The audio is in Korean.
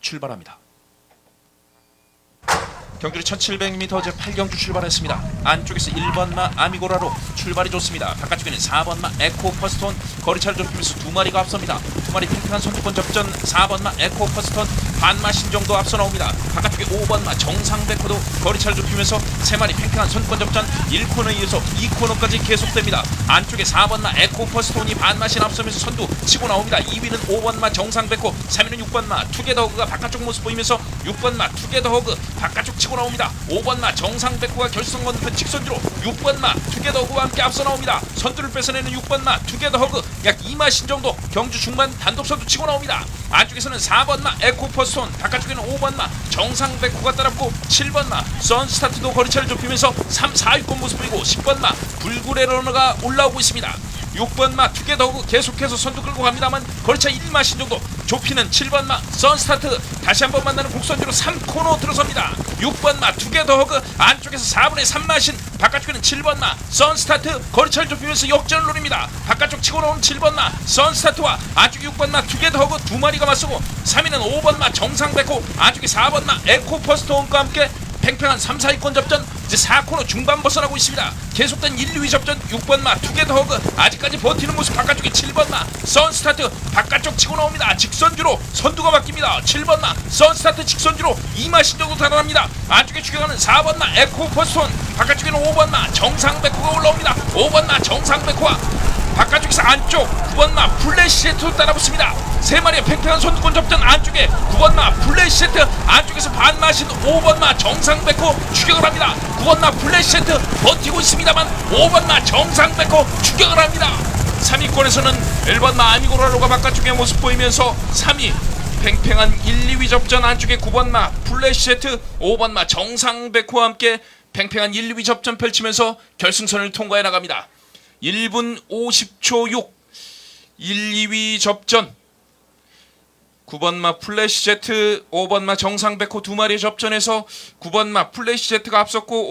출발합니다. 경주리 1700m 제 8경주 출발했습니다. 안쪽에서 1번마 아미고라로 출발이 좋습니다. 바깥쪽에는 4번마 에코 퍼스톤 거리차를 좁히면서 두 마리가 앞섭니다. 두 마리 팽팽한 선두권 접전 4번마 에코 퍼스톤 반마 신정도 앞서 나옵니다. 바깥쪽에 5번마 정상백호도 거리차를 좁히면서 세 마리 팽팽한 선두권 접전 1코너에 이어서 2코너까지 계속됩니다. 안쪽에 4번마 에코 퍼스톤이 반마신 앞서면서 선두 치고 나옵니다. 2위는 5번마 정상백호 3위는 6번마 투게더허그가 바깥쪽 모습 보이면서 6번마 투게더허그 바깥쪽 치고 나옵니다. 5번마 정상백호가 결승 건너편 직선주로 6번마 투게더허그와 함께 앞서 나옵니다. 선두를 뺏어내는 6번마 투게더허그 약 2마신 정도 경주 중반 단독 선두 치고 나옵니다. 안쪽에서는 4번마 에코퍼스톤 바깥쪽에는 5번마 정상백호가 따랐고 7번마 선스타트도 거리차를 좁히면서 3, 4위권 모습 보이고 10번마 불굴의 러너가 올라오고 있습니다. 6번마 투게더그 계속해서 선두 끌고 갑니다만 거리차 1마신 정도 좁히는 7번 마 선스타트. 다시 한번 만나는 곡선주로 3코너 들어섭니다. 6번마 투게더그 안쪽에서 4분의 3마신 바깥쪽에는 7번 마 선스타트. 거리차를 좁히면서 역전을 노립니다. 바깥쪽 치고 나오는 7번 마 선스타트와 안쪽 6번마 투게더그 두 마리가 맞서고 3위는 5번 마 정상백호 안쪽에 4번 마 에코퍼스톤과 함께 팽팽한 3, 4위권 접전 이제 4코너 중반 벗어나고 있습니다. 계속된 1, 2위 접전 6번마 투게더 허그 아직까지 버티는 모습 바깥쪽에 7번마 선스타트 바깥쪽 치고 나옵니다. 직선주로 선두가 바뀝니다. 7번마 선스타트 직선주로 2마 신정도 달아납니다. 안쪽에 추격하는 4번마 에코 퍼스톤 바깥쪽에는 5번마 정상백호가 올라옵니다. 5번마 정상백호와 바깥쪽에서 안쪽 9번마 플래시 세트로 따라붙습니다. 세 마리의 팽팽한 선두권 접전 안쪽에 9번마 플래시 세트 안쪽에서 반마신 5번마 정상백호 추격을 합니다. 9번마 플래시 세트 버티고 있습니다만 5번마 정상백호 추격을 합니다. 3위권에서는 1번마 아미고라로가 바깥쪽에 모습 보이면서 3위 팽팽한 1, 2위 접전 안쪽에 9번마 플래시 세트 5번마 정상백호와 함께 팽팽한 1, 2위 접전 펼치면서 결승선을 통과해 나갑니다. 1분 50초 6 1, 2위 접전. 9번마 플래시 제트 5번마 정상백호 두 마리의 접전에서 9번마 플래시 제트가 앞섰고